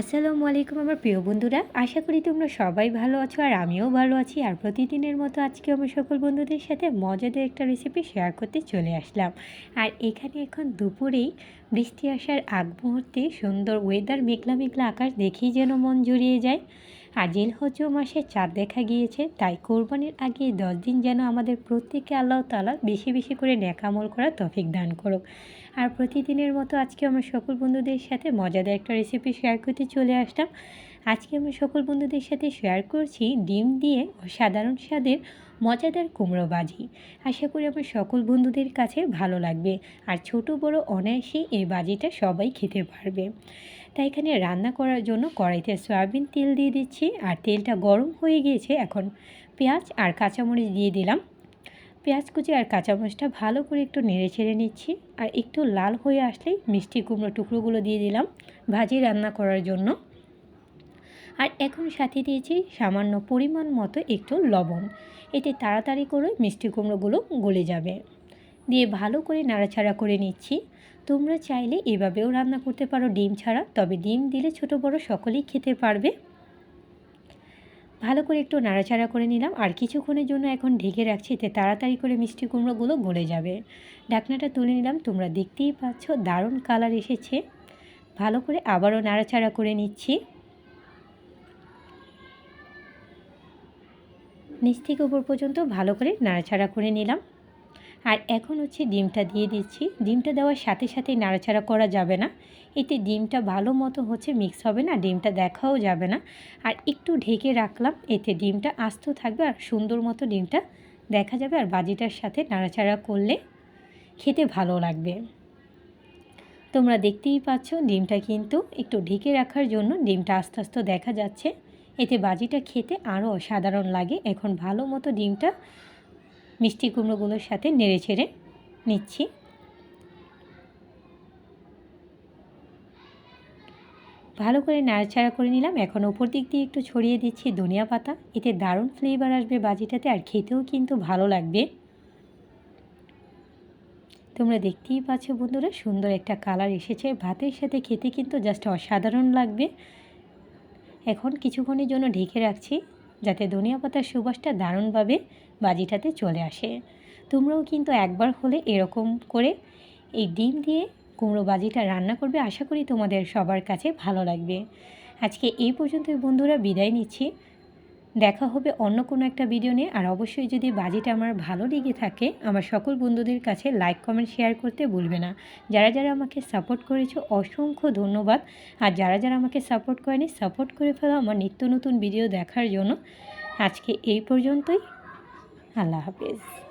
আসসালামু আলাইকুম আমার প্রিয় বন্ধুরা। আশা করি তোমরা সবাই ভালো আছো আর আমিও ভালো আছি। আর প্রতিদিনের মতো আজকে আমার সকল বন্ধুদের সাথে মজাদার একটা রেসিপি শেয়ার করতে চলে আসলাম। আর এখানে এখন দুপুরেই বৃষ্টি আসার আগ মুহূর্তে সুন্দর ওয়েদার মেঘলা মেঘলা আকাশ দেখেই যেন মন জুড়িয়ে যায়। আর জিলহজ মাসে চাঁদ দেখা গিয়েছে, তাই কোরবানির আগে দশ দিন যেন আমাদের প্রত্যেকে আল্লাহ তালা বেশি বেশি করে ন্যাকামল করার তফিক দান করুক। আর প্রতিদিনের মতো আজকে আমরা সকল বন্ধুদের সাথে মজাদার একটা রেসিপি শেয়ার করতে চলে আসলাম। আজকে আমি সকল বন্ধুদের সাথে শেয়ার করছি ডিম দিয়ে ও সাধারণ স্বাদের মজাদার কুমড়ো বাজি আশা করি আমার সকল বন্ধুদের কাছে ভালো লাগবে আর ছোট বড় অনায়াসেই এই বাজিটা সবাই খেতে পারবে। তাই এখানে রান্না করার জন্য কড়াইতে সয়াবিন তেল দিয়ে দিচ্ছি আর তেলটা গরম হয়ে গিয়েছে, এখন পেঁয়াজ আর কাঁচামরিচ দিয়ে দিলাম। পেঁয়াজ কুচি আর কাঁচামরিচটা ভালো করে একটু নেড়ে ছেড়ে নিচ্ছি আর একটু লাল হয়ে আসলেই মিষ্টি কুমড়ো টুকরোগুলো দিয়ে দিলাম ভাজি রান্না করার জন্য। আর এখন সাথে দিয়েছি সামান্য পরিমাণ মতো একটু লবণ। এতে তাড়াতাড়ি করে মিষ্টি কুমড়োগুলো গলে যাবে। দিয়ে ভালো করে নাড়াচাড়া করে নিচ্ছি। তোমরা চাইলে এভাবেও রান্না করতে পারো ডিম ছাড়া, তবে ডিম দিলে ছোট বড় সকলেই খেতে পারবে। ভালো করে একটু নাড়াচাড়া করে নিলাম। আর কিছুক্ষণের জন্য এখন ঢেকে রাখছি, এতে তাড়াতাড়ি করে মিষ্টি কুমড়োগুলো গলে যাবে। ঢাকনাটা তুলে নিলাম, তোমরা দেখতেই পাচ্ছ দারুণ কালার এসেছে। ভালো করে আবারও নাড়াচাড়া করে নিচ্ছি। নিচ থেকে উপর পর্যন্ত ভালো করে নাড়াচাড়া করে নিলাম। আর এখন হচ্ছে ডিমটা দিয়ে দিচ্ছি। ডিমটা দেওয়ার সাথে সাথে নাড়াচাড়া করা যাবে না। এতে ডিমটা ভালো মতো হচ্ছে মিক্স হবে না, ডিমটা দেখাও যাবে না। আর একটু ঢেকে রাখলাম, এতে ডিমটা আস্ত থাকবে আর সুন্দর মতো ডিমটা দেখা যাবে আর বাজিটার সাথে নাড়াচাড়া করলে খেতে ভালো লাগবে। তোমরা দেখতেই পাচ্ছ, ডিমটা কিন্তু একটু ঢেকে রাখার জন্য ডিমটা আস্তে আস্তে দেখা যাচ্ছে। এতে বাজিটা খেতে আরও অসাধারণ লাগে। এখন ভালো মতো ডিমটা মিষ্টি কুমড়োগুলোর সাথে নেড়ে ছেড়ে নিচ্ছি। ভালো করে নাড়াচাড়া করে নিলাম। এখন ওপর দিক দিয়ে একটু ছড়িয়ে দিচ্ছি ধনিয়া পাতা। এতে দারুণ ফ্লেভার আসবে বাজিটাতে আর খেতেও কিন্তু ভালো লাগবে। তোমরা দেখতেই পাচ্ছ বন্ধুরা, সুন্দর একটা কালার এসেছে। ভাতের সাথে খেতে কিন্তু জাস্ট অসাধারণ লাগবে। এখন কিছুক্ষণের জন্য ঢেকে রাখছি যাতে ধনিয়া পাতার সুবাসটা দারুণভাবে বাজিটাতে চলে আসে। তোমরাও কিন্তু একবার হলে এরকম করে এই ডিম দিয়ে কুমড়ো বাজিটা রান্না করবে আশা করি তোমাদের সবার কাছে ভালো লাগবে। আজকে এই পর্যন্তই বন্ধুরা, বিদায় নিচ্ছি। দেখা হবে অন্য কোনো একটা ভিডিও নিয়ে। আর অবশ্যই যদি বাজিটা আমার ভালো লেগে থাকে, আমার সকল বন্ধুদের কাছে লাইক কমেন্ট শেয়ার করতে ভুলবে না। যারা যারা আমাকে সাপোর্ট করেছ, অসংখ্য ধন্যবাদ। আর যারা যারা আমাকে সাপোর্ট করেনি সাপোর্ট করে ফেলো আমার নিত্য নতুন ভিডিও দেখার জন্য। আজকে এই পর্যন্তই। আল্লাহ হাফেজ।